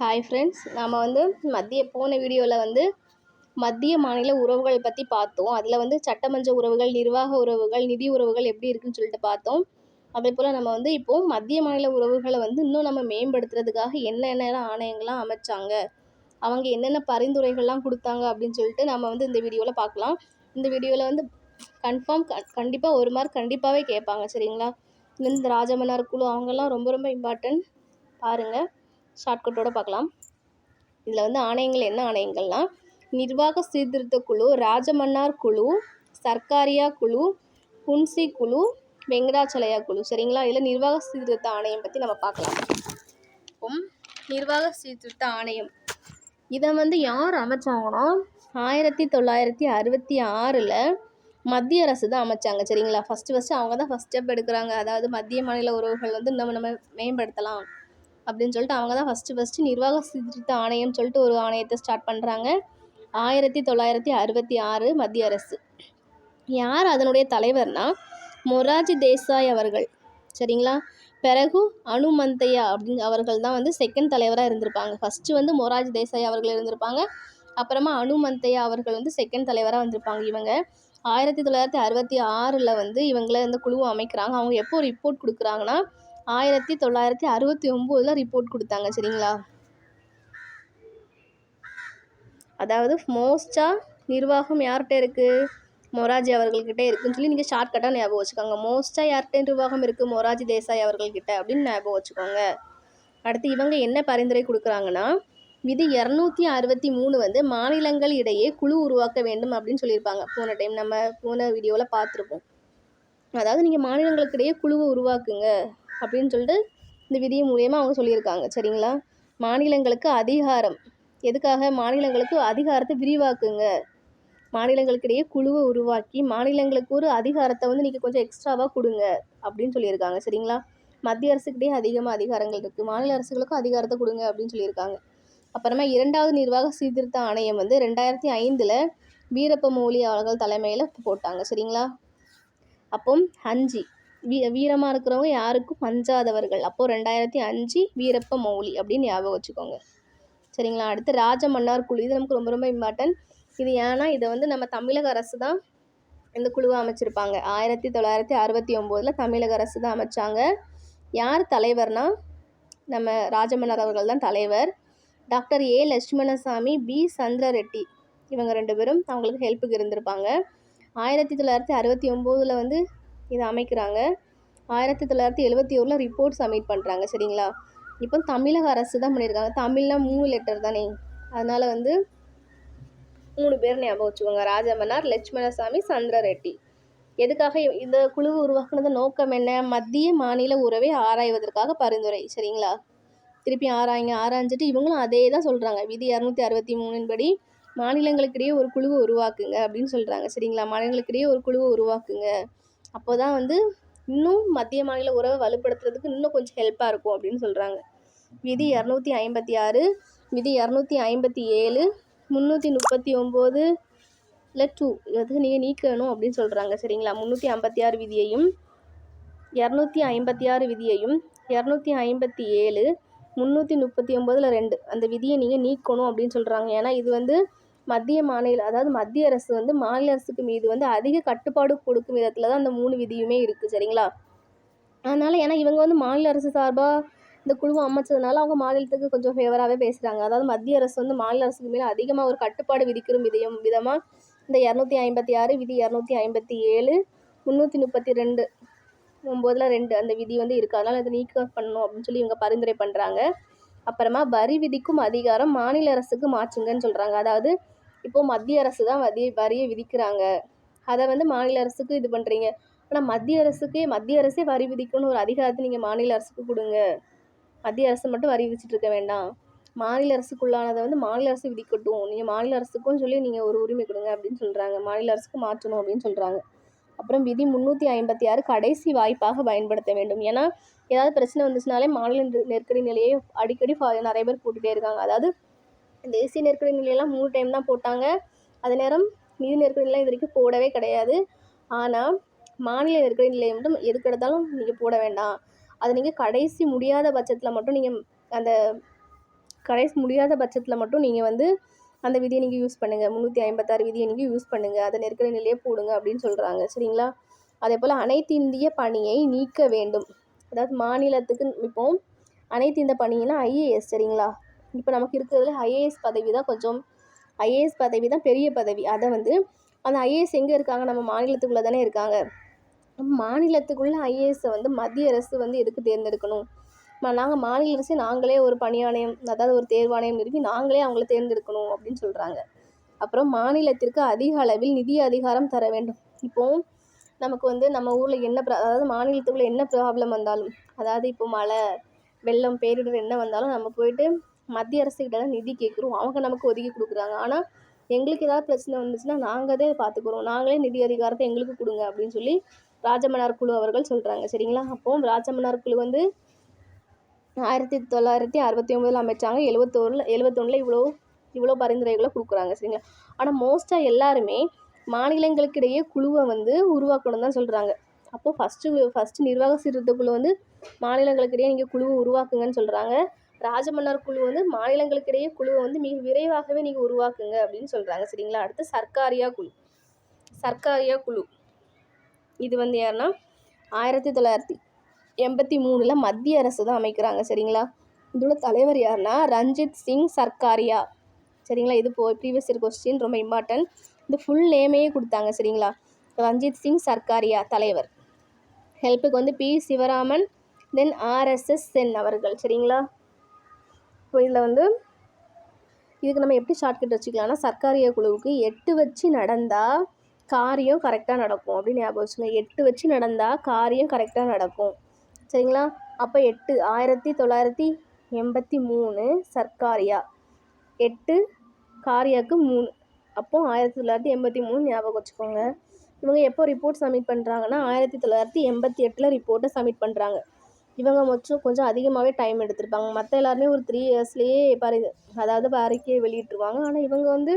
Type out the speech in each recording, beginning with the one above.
Hi friends நாம் வந்து மத்திய போன வீடியோவில் வந்து மத்திய மாநில உறவுகள் பற்றி பார்த்தோம். அதில் வந்து சட்டமன்ற உறவுகள் நிர்வாக உறவுகள் நிதி உறவுகள் எப்படி இருக்குன்னு சொல்லிட்டு பார்த்தோம். அதே போல் நம்ம வந்து இப்போது மத்திய மாநில உறவுகளை வந்து இன்னும் நம்ம மேம்படுத்துறதுக்காக என்னென்ன ஆணையங்கள்லாம் அமைச்சாங்க? அவங்க என்னென்ன பரிந்துரைகள்லாம் கொடுத்தாங்க அப்படின்னு சொல்லிட்டு நம்ம வந்து இந்த வீடியோவில் பார்க்கலாம். இந்த வீடியோவில் வந்து கன்ஃபார்ம் கண்டிப்பாக ஒரு மார்க் கண்டிப்பாகவே கேட்பாங்க சரிங்களா? இந்த ராஜமன்னார் குழு அவங்கெல்லாம் ரொம்ப ரொம்ப இம்பார்ட்டன்ட் பாருங்கள் ஷார்ட்கட்டோட பார்க்கலாம். இதில் வந்து ஆணையங்கள் என்ன ஆணையங்கள்னால் நிர்வாக சீர்திருத்த குழு ராஜமன்னார் குழு சர்க்காரியா குழு குன்சி குழு வெங்கடாச்சலையா குழு. சரிங்களா? இதில் நிர்வாக சீர்திருத்த ஆணையம் பற்றி நம்ம பார்க்கலாம். இப்போ நிர்வாக சீர்திருத்த ஆணையம். இதை வந்து யார் அமைச்சாங்கன்னா ஆயிரத்தி தொள்ளாயிரத்தி அறுபத்தி ஆறில் மத்திய அரசு தான் அமைச்சாங்க. சரிங்களா? ஃபஸ்ட்டு ஃபஸ்ட்டு அவங்க தான் ஃபஸ்ட் ஸ்டெப் எடுக்கிறாங்க. அதாவது மத்திய மாநில உறவுகள் வந்து நம்ம நம்ம மேம்படுத்தலாம். அப்படின்னு சொல்லிட்டு அவங்க தான் ஃபஸ்ட்டு ஃபஸ்ட்டு நிர்வாக சீர்திருத்த ஆணையம் சொல்லிட்டு ஒரு ஆணையத்தை ஸ்டார்ட் பண்ணுறாங்க ஆயிரத்தி தொள்ளாயிரத்தி அறுபத்தி ஆறு மத்திய அரசு. யார் அதனுடைய தலைவர்னா மொராஜி தேசாய் அவர்கள். சரிங்களா? பிறகு அனுமந்தையா அப்படின்னு அவர்கள் தான் வந்து செகண்ட் தலைவராக இருந்திருப்பாங்க. ஃபஸ்ட்டு வந்து மொராஜி தேசாய் அவர்கள் இருந்திருப்பாங்க. அப்புறமா அனுமந்தையா அவர்கள் வந்து செகண்ட் தலைவராக வந்திருப்பாங்க இவங்க. ஆயிரத்தி தொள்ளாயிரத்தி அறுபத்தி ஆறில் வந்து இவங்கள இந்த குழுவை அமைக்கிறாங்க. அவங்க எப்போ ரிப்போர்ட் கொடுக்குறாங்கன்னா ஆயிரத்தி தொள்ளாயிரத்தி அறுபத்தி ஒம்போதில் ரிப்போர்ட் கொடுத்தாங்க சரிங்களா? அதாவது மோஸ்ட்டாக நிர்வாகம் யார்கிட்ட இருக்குது மொராஜி அவர்கள்கிட்ட இருக்குன்னு சொல்லி நீங்கள் ஷார்ட்கட்டாக ஞாபகம் வச்சுக்கோங்க. மோஸ்ட்டாக யார்கிட்ட நிர்வாகம் இருக்குது மொராஜி தேசாய் அவர்கள்கிட்ட அப்படின்னு ஞாபகம் வச்சுக்கோங்க. அடுத்து இவங்க என்ன பரிந்துரை கொடுக்குறாங்கன்னா விதி இரநூத்தி அறுபத்தி மூணு வந்து மாநிலங்கள் இடையே குழு உருவாக்க வேண்டும் அப்படின்னு சொல்லியிருப்பாங்க. போன டைம் நம்ம போன வீடியோவில் பார்த்துருப்போம். அதாவது நீங்கள் மாநிலங்களுக்கு இடையே குழுவை உருவாக்குங்க. அப்படின்னு சொல்லிட்டு இந்த விதி மூலியமாக அவங்க சொல்லியிருக்காங்க. சரிங்களா? மாநிலங்களுக்கு அதிகாரம். எதுக்காக? மாநிலங்களுக்கு அதிகாரத்தை விரிவாக்குங்க. மாநிலங்களுக்கு இடையே குழுவை உருவாக்கி மாநிலங்களுக்கு ஒரு அதிகாரத்தை வந்து நீங்கள் கொஞ்சம் எக்ஸ்ட்ராவாக கொடுங்க அப்படின்னு சொல்லியிருக்காங்க. சரிங்களா? மத்திய அரசுக்கிட்டே அதிகமாக அதிகாரங்கள் இருக்குது மாநில அரசுகளுக்கும் அதிகாரத்தை கொடுங்க அப்படின்னு சொல்லியிருக்காங்க. அப்புறமா இரண்டாவது நிர்வாக சீர்திருத்த ஆணையம் வந்து ரெண்டாயிரத்தி ஐந்தில் வீரப்ப மௌலி அவர்கள் தலைமையில் போட்டாங்க. சரிங்களா? அப்போ அஞ்சு வீ வீரமாக இருக்கிறவங்க யாருக்கும் அஞ்சாதவர்கள் அப்போது ரெண்டாயிரத்தி அஞ்சு வீரப்ப மௌலி அப்படின்னு ஞாபகம் வச்சுக்கோங்க. சரிங்களா? அடுத்து ராஜ மன்னார் குழு. இது நமக்கு ரொம்ப ரொம்ப இம்பார்ட்டன்ட் இது ஏன்னா இதை வந்து நம்ம தமிழக அரசு தான் இந்த குழுவை அமைச்சிருப்பாங்க. ஆயிரத்தி தொள்ளாயிரத்தி அறுபத்தி ஒம்போதில் தமிழக அரசு தான் அமைச்சாங்க. யார் தலைவர்னா நம்ம ராஜமன்னர் அவர்கள் தான் தலைவர். Doctor A. Lakshmanaswamy P. Chandra Reddy இவங்க ரெண்டு பேரும் அவங்களுக்கு ஹெல்ப்புக்கு இருந்திருப்பாங்க. ஆயிரத்தி தொள்ளாயிரத்தி அறுபத்தி ஒம்போதில் வந்து இதை அமைக்கிறாங்க. ஆயிரத்தி தொள்ளாயிரத்தி எழுபத்தி ஓரில் ரிப்போர்ட் சப்மிட் பண்ணுறாங்க சரிங்களா? இப்போ தமிழக அரசு தான் பண்ணியிருக்காங்க. தமிழ்னா மூணு லெட்டர் தானே? அதனால் வந்து மூணு பேர் ஞாபகம் வச்சுக்கோங்க. ராஜமன்னார் லட்சுமணசாமி சந்திர ரெட்டி எதுக்காக இந்த குழு உருவாக்குனது நோக்கம் என்ன? மத்திய மாநில உறவை ஆராய்வதற்காக பரிந்துரை சரிங்களா? திருப்பி ஆராய்ங்க ஆராய்ஞ்சிட்டு இவங்களும் அதே தான் சொல்கிறாங்க விதி இரநூத்தி அறுபத்தி மூணின் படி மாநிலங்களுக்கிடையே ஒரு குழுவை உருவாக்குங்க அப்படின்னு சொல்கிறாங்க சரிங்களா? மாநிலங்களுக்கிடையே ஒரு குழுவை உருவாக்குங்க. அப்போ தான் வந்து இன்னும் மத்திய மாநில உறவை வலுப்படுத்துறதுக்கு இன்னும் கொஞ்சம் ஹெல்ப்பாக இருக்கும் அப்படின்னு சொல்கிறாங்க விதி இரநூத்தி ஐம்பத்தி ஆறு விதி இரநூத்தி ஐம்பத்தி ஏழு முந்நூற்றி முப்பத்தி ஒம்பது இல்லை டூ இது நீங்கள் நீக்கணும் அப்படின்னு சொல்கிறாங்க சரிங்களா? முந்நூற்றி ஐம்பத்தி ஆறு விதியையும் இரநூத்தி ஐம்பத்தி ஆறு விதியையும் இரநூத்தி ஐம்பத்தி ஏழு முந்நூற்றி முப்பத்தி ஒம்போதில் ரெண்டு அந்த விதியை நீங்கள் நீக்கணும் அப்படின்னு சொல்கிறாங்க ஏன்னா இது வந்து மத்திய மாநில அதாவது மத்திய அரசு வந்து மாநில அரசுக்கு மீது வந்து அதிக கட்டுப்பாடு கொடுக்கும் விதத்தில் தான் அந்த மூணு விதியுமே இருக்குது சரிங்களா? அதனால் ஏன்னா இவங்க வந்து மாநில அரசு சார்பாக இந்த குழுவை அமைச்சதுனால அவங்க மாநிலத்துக்கு கொஞ்சம் ஃபேவராகவே பேசுகிறாங்க அதாவது மத்திய அரசு வந்து மாநில அரசுக்கு மேலே அதிகமாக ஒரு கட்டுப்பாடு விதிக்கிற விதயம் விதமாக இந்த இரநூத்தி ஐம்பத்தி ஆறு விதி இரநூத்தி ஐம்பத்தி ஏழு முந்நூற்றி முப்பத்தி ரெண்டு ஒம்போதில் ரெண்டு அந்த விதி வந்து இருக்குது அதனால் அதை நீக்க பண்ணணும் அப்படின்னு சொல்லி இவங்க பரிந்துரை பண்ணுறாங்க அப்புறமா வரி விதிக்கும் அதிகாரம் மாநில அரசுக்கு மாற்றுங்கன்னு சொல்கிறாங்க அதாவது இப்போது மத்திய அரசு தான் வரி வரியை விதிக்கிறாங்க. அதை வந்து மாநில அரசுக்கு இது பண்ணுறீங்க ஆனால் மத்திய அரசுக்கே மத்திய அரசே வரி விதிக்கணும்னு ஒரு அதிகாரத்தை நீங்கள் மாநில அரசுக்கு கொடுங்க. மத்திய அரசு மட்டும் வரி விதிச்சுட்டு இருக்க வேண்டாம். மாநில அரசுக்குள்ளானதை வந்து மாநில அரசு விதிக்கட்டும். நீங்கள் மாநில அரசுக்கும் சொல்லி நீங்கள் ஒரு உரிமை கொடுங்க அப்படின்னு சொல்கிறாங்க மாநில அரசுக்கு மாற்றணும் அப்படின்னு சொல்கிறாங்க அப்புறம் விதி முந்நூற்றி ஐம்பத்தி ஆறு கடைசி வாய்ப்பாக பயன்படுத்த வேண்டும். ஏன்னா ஏதாவது பிரச்சனை வந்துச்சுனாலே மாநில நெருக்கடி நிலையை அடிக்கடி நிறைய பேர் போட்டுகிட்டே இருக்காங்க. அதாவது தேசிய நெருக்கடி நிலையெல்லாம் மூணு டைம் தான் போட்டாங்க. அதே நேரம் நிதி நெருக்கடி நிலை இது வரைக்கும் போடவே கிடையாது. ஆனால் மாநில நெருக்கடி நிலையை மட்டும் எதுக்கு எடுத்தாலும் நீங்கள் போட வேண்டாம். அது நீங்கள் கடைசி முடியாத பட்சத்தில் மட்டும் நீங்கள் அந்த கடைசி முடியாத பட்சத்தில் மட்டும் நீங்கள் வந்து அந்த விதியை நீங்கள் யூஸ் பண்ணுங்கள் முந்நூற்றி ஐம்பத்தாறு விதியை நீங்கள் யூஸ் பண்ணுங்கள் அதை நெருக்கடி நிலையே போடுங்க அப்படின்னு சொல்கிறாங்க சரிங்களா? அதே போல் அனைத்து இந்திய பணியை நீக்க வேண்டும். அதாவது மாநிலத்துக்கு இப்போ அனைத்து இந்த பணினா ஐஏஎஸ் சரிங்களா? இப்போ நமக்கு இருக்கிறதுல ஐஏஎஸ் பதவி தான் கொஞ்சம் ஐஏஎஸ் பதவி தான் பெரிய பதவி. அதை வந்து அந்த ஐஏஎஸ் எங்கே இருக்காங்க? நம்ம மாநிலத்துக்குள்ளே தானே இருக்காங்க. மாநிலத்துக்குள்ளே ஐஏஎஸ்ஸை வந்து மத்திய அரசு வந்து எதுக்கு தேர்ந்தெடுக்கணும்? நாங்கள் மாநில அரசு நாங்களே ஒரு பணியாணையம் அதாவது ஒரு தேர்வாணையம் நிறுவி நாங்களே அவங்கள தேர்ந்தெடுக்கணும் அப்படின்னு சொல்கிறாங்க அப்புறம் மாநிலத்திற்கு அதிக அளவில் நிதி அதிகாரம் தர வேண்டும். இப்போது நமக்கு வந்து நம்ம ஊரில் என்ன ப்ரா அதாவது மாநிலத்துக்குள்ளே என்ன ப்ராப்ளம் வந்தாலும் அதாவது இப்போ மழை வெள்ளம் பேரிடர் என்ன வந்தாலும் நம்ம போயிட்டு மத்திய அரசுக்கிட்ட தான் நிதி கேட்குறோம். அவங்க நமக்கு ஒதுக்கி கொடுக்குறாங்க. ஆனால் எங்களுக்கு ஏதாவது பிரச்சனை வந்துச்சுன்னா நாங்கள் தான் பார்த்துக்குறோம். நாங்களே நிதி அதிகாரத்தை எங்களுக்கு கொடுங்க அப்படின்னு சொல்லி ராஜமன்னார் குழு அவர்கள் சொல்கிறாங்க சரிங்களா? அப்போது ராஜமன்னார் குழு வந்து ஆயிரத்தி தொள்ளாயிரத்தி அறுபத்தி ஒம்பதில் அமைச்சாங்க. எழுபத்தோரில் எழுபத்தொன்னில் இவ்வளோ இவ்வளோ பரிந்துரைகளை கொடுக்குறாங்க. சரிங்களா? ஆனால் மோஸ்ட்டாக எல்லாருமே மாநிலங்களுக்கிடையே குழுவை வந்து உருவாக்கணும் தான் சொல்கிறாங்க அப்போது ஃபஸ்ட்டு ஃபஸ்ட்டு நிர்வாக சீர்திருத்த குழு வந்து மாநிலங்களுக்கிடையே நீங்கள் குழுவை உருவாக்குங்கன்னு சொல்கிறாங்க ராஜமன்னார் குழு வந்து மாநிலங்களுக்கிடையே குழுவை வந்து மிக விரைவாகவே நீங்கள் உருவாக்குங்க அப்படின்னு சொல்கிறாங்க சரிங்களா? அடுத்து சர்க்காரியா குழு. சர்க்காரியா குழு. இது வந்து யாருன்னா ஆயிரத்தி தொள்ளாயிரத்தி எண்பத்தி மூணில் மத்திய அரசு தான் அமைக்கிறாங்க சரிங்களா? இதோட தலைவர் யாருன்னா ரஞ்சித் சிங் சர்க்காரியா. சரிங்களா? இது போ ப்ரீவியஸ் இயர் கொஸ்டின் ரொம்ப இம்பார்ட்டன்ட் இந்த ஃபுல் நேமையே கொடுத்தாங்க சரிங்களா? ரஞ்சித் சிங் சர்க்காரியா தலைவர். ஹெல்ப்புக்கு வந்து P. Sivaraman then RSS Sen அவர்கள் சரிங்களா? இப்போ இதில் வந்து இதுக்கு நம்ம எப்படி ஷார்ட்கட் வச்சுக்கலாம்னா சர்க்காரிய குழுவுக்கு எட்டு வச்சு நடந்தால் காரியம் கரெக்டாக நடக்கும். அப்படின்னு ஞாபகம் வச்சுங்க எட்டு வச்சு நடந்தால் காரியம் கரெக்டாக நடக்கும். சரிங்களா? அப்போ எட்டு ஆயிரத்தி தொள்ளாயிரத்தி எண்பத்தி மூணு சர்க்காரியா? எட்டு காரியாவுக்கு மூணு. அப்போ ஆயிரத்தி தொள்ளாயிரத்தி எண்பத்தி மூணு ஞாபகம் வச்சுக்கோங்க. இவங்க எப்போ ரிப்போர்ட் சப்மிட் பண்ணுறாங்கன்னா ஆயிரத்தி தொள்ளாயிரத்தி எண்பத்தி எட்டில் ரிப்போர்ட்டை சப்மிட் பண்ணுறாங்க இவங்க மட்டும் கொஞ்சம் அதிகமாகவே டைம் எடுத்திருப்பாங்க. மற்ற எல்லாருமே ஒரு த்ரீ இயர்ஸ்லேயே பரி அதாவது அறிக்கையை வெளியிட்டுருவாங்க. ஆனால் இவங்க வந்து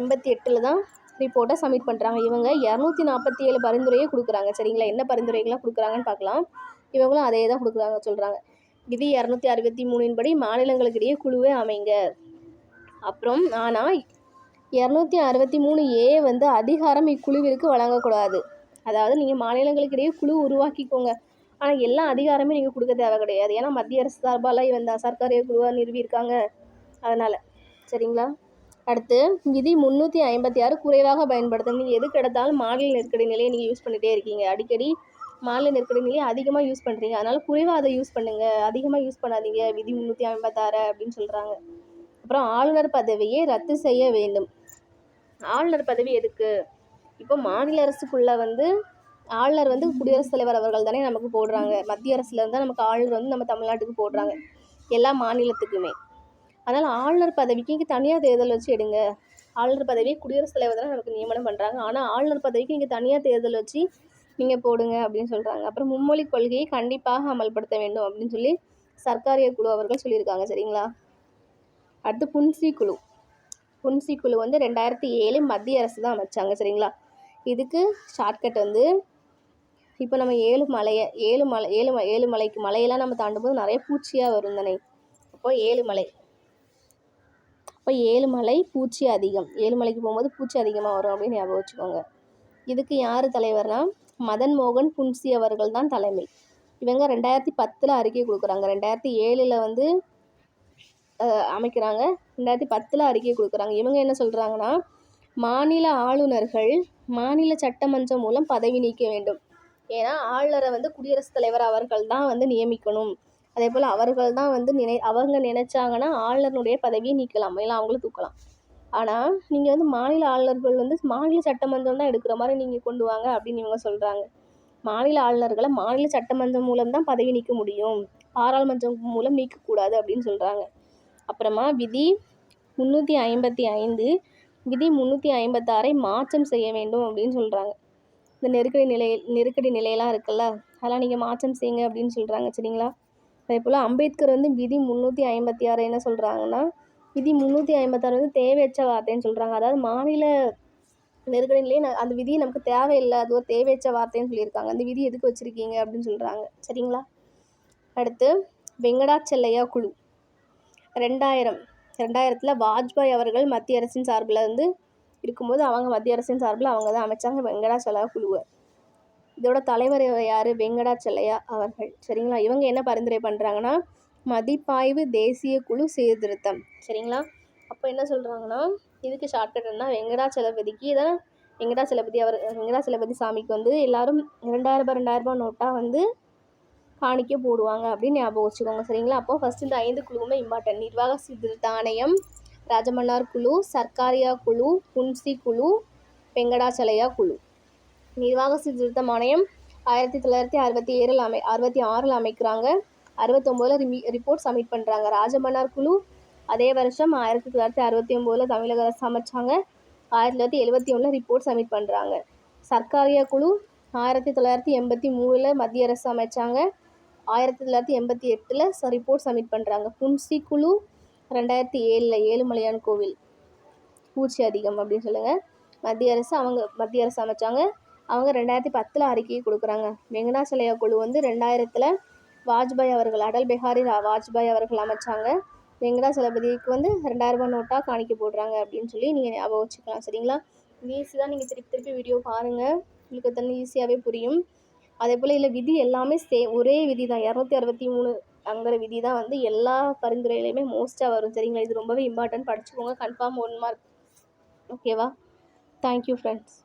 எண்பத்தி எட்டில் தான் ரிப்போர்ட்டை சப்மிட் பண்ணுறாங்க இவங்க இரநூத்தி நாற்பத்தி ஏழு பரிந்துரையே கொடுக்குறாங்க. சரிங்களா? என்ன பரிந்துரைகள்லாம் கொடுக்குறாங்கன்னு பார்க்கலாம். இவங்களும் அதே தான் கொடுக்குறாங்க சொல்கிறாங்க விதி இரநூத்தி அறுபத்தி மூணின் படி மாநிலங்களுக்கிடையே குழுவே அமைங்க. அப்புறம் ஆனால் இரநூத்தி அறுபத்தி மூணு ஏ வந்து அதிகாரம் இக்குழுவிற்கு வழங்கக்கூடாது. அதாவது நீங்கள் மாநிலங்களுக்கிடையே குழு உருவாக்கிக்கோங்க. ஆனால் எல்லா அதிகாரமே நீங்கள் கொடுக்க தேவை கிடையாது. ஏன்னா மத்திய அரசு சார்பால் இந்த சர்க்காரிய குழுவாக நிறுவியிருக்காங்க. அதனால். சரிங்களா? அடுத்து விதி முந்நூற்றி ஐம்பத்தி ஆறு குறைவாக பயன்படுத்தும். நீங்கள் எது கிடைத்தாலும் மாநில நெருக்கடி நிலையை நீங்கள் யூஸ் பண்ணிகிட்டே இருக்கீங்க. அடிக்கடி மாநில நெருக்கடி நிலையை அதிகமாக யூஸ் பண்ணுறீங்க அதனால் குறைவாக அதை யூஸ் பண்ணுங்கள் அதிகமாக யூஸ் பண்ணாதீங்க. விதி முந்நூற்றி ஐம்பத்தாறு அப்படின்னு சொல்கிறாங்க அப்புறம் ஆளுநர் பதவியை ரத்து செய்ய வேண்டும். ஆளுநர் பதவி எதுக்கு? இப்போ மாநில அரசுக்குள்ளே வந்து ஆளுநர் வந்து குடியரசுத் தலைவர் அவர்கள் தானே நமக்கு போடுறாங்க. மத்திய அரசுலேருந்து தான் நமக்கு ஆளுநர் வந்து நம்ம தமிழ்நாட்டுக்கு போடுறாங்க. எல்லா மாநிலத்துக்குமே. அதனால் ஆளுநர் பதவிக்கு இங்கே தனியாக தேர்தல் வச்சு எடுங்க. ஆளுநர் பதவியை குடியரசுத் தலைவர் தான் நமக்கு நியமனம் பண்ணுறாங்க ஆனால் ஆளுநர் பதவிக்கு இங்கே தனியாக தேர்தல் வச்சு நீங்கள் போடுங்க அப்படின்னு சொல்கிறாங்க அப்புறம் மும்மொழி கொள்கையை கண்டிப்பாக அமல்படுத்த வேண்டும் அப்படின்னு சொல்லி சர்க்காரிய குழு அவர்கள் சொல்லியிருக்காங்க. சரிங்களா? அடுத்து புன்சி குழு. புன்சி குழு வந்து ரெண்டாயிரத்தி ஏழு மத்திய அரசு தான் அமைச்சாங்க. சரிங்களா? இதுக்கு ஷார்ட்கட் வந்து இப்போ நம்ம ஏழு மலையை ஏழு மலை ஏழு ஏழு மலைக்கு மலையெல்லாம் நம்ம தாண்டும்போது நிறைய பூச்சியாக வரும் தானே? அப்போ ஏழு மலை. அப்போ ஏழு மலை பூச்சி அதிகம். ஏழு மலைக்கு போகும்போது பூச்சி அதிகமாக வரும் அப்படின்னு ஞாபகம் வச்சுக்கோங்க. இதுக்கு யார் தலைவர்னா மதன் மோகன் புன்சி அவர்கள் தான் தலைமை. இவங்க ரெண்டாயிரத்தி பத்தில் அறிக்கை கொடுக்குறாங்க. ரெண்டாயிரத்தி ஏழில் வந்து அமைக்கிறாங்க. ரெண்டாயிரத்தி பத்தில் அறிக்கை கொடுக்குறாங்க. இவங்க என்ன சொல்கிறாங்கன்னா மாநில ஆளுநர்கள் மாநில சட்டமன்றம் மூலம் பதவி நீக்க வேண்டும். ஏன்னா ஆளுநரை வந்து குடியரசுத் தலைவர் அவர்கள் தான் வந்து நியமிக்கணும். அதே போல் அவர்கள் தான் வந்து நினை அவங்க நினச்சாங்கன்னா ஆளுநருடைய பதவியை நீக்கலாம். இல்லை அவங்கள தூக்கலாம். ஆனால் நீங்கள் வந்து மாநில ஆளுநர்கள் வந்து மாநில சட்டமன்றம் தான் எடுக்கிற மாதிரி நீங்கள் கொண்டு வாங்க அப்படின்னு இவங்க சொல்கிறாங்க மாநில ஆளுநர்களை மாநில சட்டமன்றம் மூலம் தான் பதவி நீக்க முடியும். பாராளுமன்றம் மூலம் நீக்கக்கூடாது அப்படின்னு சொல்கிறாங்க அப்புறமா விதி முந்நூற்றி ஐம்பத்தி ஐந்து விதி முந்நூற்றி ஐம்பத்தாறை மாற்றம் செய்ய வேண்டும் அப்படின்னு சொல்கிறாங்க இந்த நெருக்கடி நிலை நெருக்கடி நிலையெல்லாம் இருக்குல்ல? அதெல்லாம் நீங்கள் மாற்றம் செய்யுங்க அப்படின்னு சொல்கிறாங்க சரிங்களா? அதே போல் அம்பேத்கர் வந்து விதி முந்நூற்றி ஐம்பத்தி ஆறு என்ன சொல்கிறாங்கன்னா விதி முந்நூற்றி ஐம்பத்தாறு வந்து தேவையற்ற வார்த்தைன்னு சொல்கிறாங்க அதாவது மாநில நெருக்கடி நிலையை அந்த விதி நமக்கு தேவையில்லை. அது ஒரு தேவையற்ற வார்த்தைன்னு சொல்லியிருக்காங்க. அந்த விதி எதுக்கு வச்சுருக்கீங்க அப்படின்னு சொல்கிறாங்க சரிங்களா? அடுத்து வெங்கடாச்சல்லையா குழு. ரெண்டாயிரம் ரெண்டாயிரத்தில் வாஜ்பாய் அவர்கள் மத்திய அரசின் சார்பில் வந்து இருக்கும்போது அவங்க மத்திய அரசின் சார்பில் அவங்க தான் அமைச்சாங்க. வெங்கடாச்சலா குழுவை. இதோட தலைவர் யார்? வெங்கடாச்சலையா அவர்கள். சரிங்களா? இவங்க என்ன பரிந்துரை பண்ணுறாங்கன்னா மதிப்பாய்வு தேசிய குழு சீர்திருத்தம். சரிங்களா? அப்போ என்ன சொல்கிறாங்கன்னா இதுக்கு ஷார்ட்கட்னா வெங்கடாச்சலபதிக்கு இதான் வெங்கடாச்சலபதி அவர் வெங்கடாச்சலபதி சாமிக்கு வந்து எல்லாரும் ரெண்டாயிரரூபா ரெண்டாயிரரூபா நோட்டாக வந்து காணிக்க போடுவாங்க அப்படின்னு ஞாபகம் வச்சுக்கோங்க. சரிங்களா? அப்போ ஃபஸ்ட் இந்த ஐந்து குழுவுமே இம்பார்ட்டன்ட் நிர்வாக சீர்திருத்த ஆணையம் ராஜமன்னார் குழு சர்க்காரியா குழு புன்சி குழு வெங்கடாச்சலையா குழு. நிர்வாக சீர்திருத்தம் ஆணையம் ஆயிரத்தி தொள்ளாயிரத்தி அறுபத்தி ஏழில் அமை அறுபத்தி ஆறில் அமைக்கிறாங்க. அறுபத்தொம்போதில் ரிமி ரிப்போர்ட் சப்மிட் பண்ணுறாங்க ராஜமன்னார் குழு அதே வருஷம் ஆயிரத்தி தொள்ளாயிரத்தி அறுபத்தி ஒம்போதில் தமிழக அரசு அமைச்சாங்க ஆயிரத்தி தொள்ளாயிரத்தி எழுபத்தி ஒன்றில் ரிப்போர்ட் சப்மிட் பண்ணுறாங்க சர்க்காரியா குழு ஆயிரத்தி தொள்ளாயிரத்தி எண்பத்தி மூணில் மத்திய அரசு அமைச்சாங்க. ஆயிரத்தி தொள்ளாயிரத்தி எண்பத்தி எட்டில் ரிப்போர்ட் சப்மிட் பண்ணுறாங்க புன்சி குழு ரெண்டாயிரத்தி ஏழில் ஏழுமலையான் கோவில். பூச்சி அதிகம் அப்படின்னு சொல்லுங்கள் மத்திய அரசு அவங்க மத்திய அரசு அமைச்சாங்க. அவங்க ரெண்டாயிரத்தி பத்தில் அறிக்கையை கொடுக்குறாங்க. வெங்கடாசலையா குழு வந்து ரெண்டாயிரத்தில் வாஜ்பாய் அவர்கள் அடல் பிஹாரி ரா- வாஜ்பாய் அவர்கள் அமைச்சாங்க. வெங்கடாசலபதிக்கு வந்து ரெண்டாயிரரூபா நோட்டாக காணிக்க போடுறாங்க அப்படின்னு சொல்லி நீங்கள் ஞாபகம் வச்சுக்கலாம். சரிங்களா? ஈஸி தான் நீங்கள் திருப்பி திருப்பி வீடியோ பாருங்கள் உங்களுக்கு தண்ணி ஈஸியாகவே புரியும். அதே போல் இல்லை விதி எல்லாமே சே ஒரே விதி தான் இரநூத்தி அறுபத்தி மூணு அங்கிற விதி தான் வந்து எல்லா பரிந்துரையிலையுமே மோஸ்ட்டாக வரும். சரிங்களா? இது ரொம்பவே இம்பார்ட்டன்ட் படிச்சுக்கோங்க. கன்ஃபார்ம் ஒன் மார்க் ஓகேவா தேங்க்யூ ஃப்ரெண்ட்ஸ்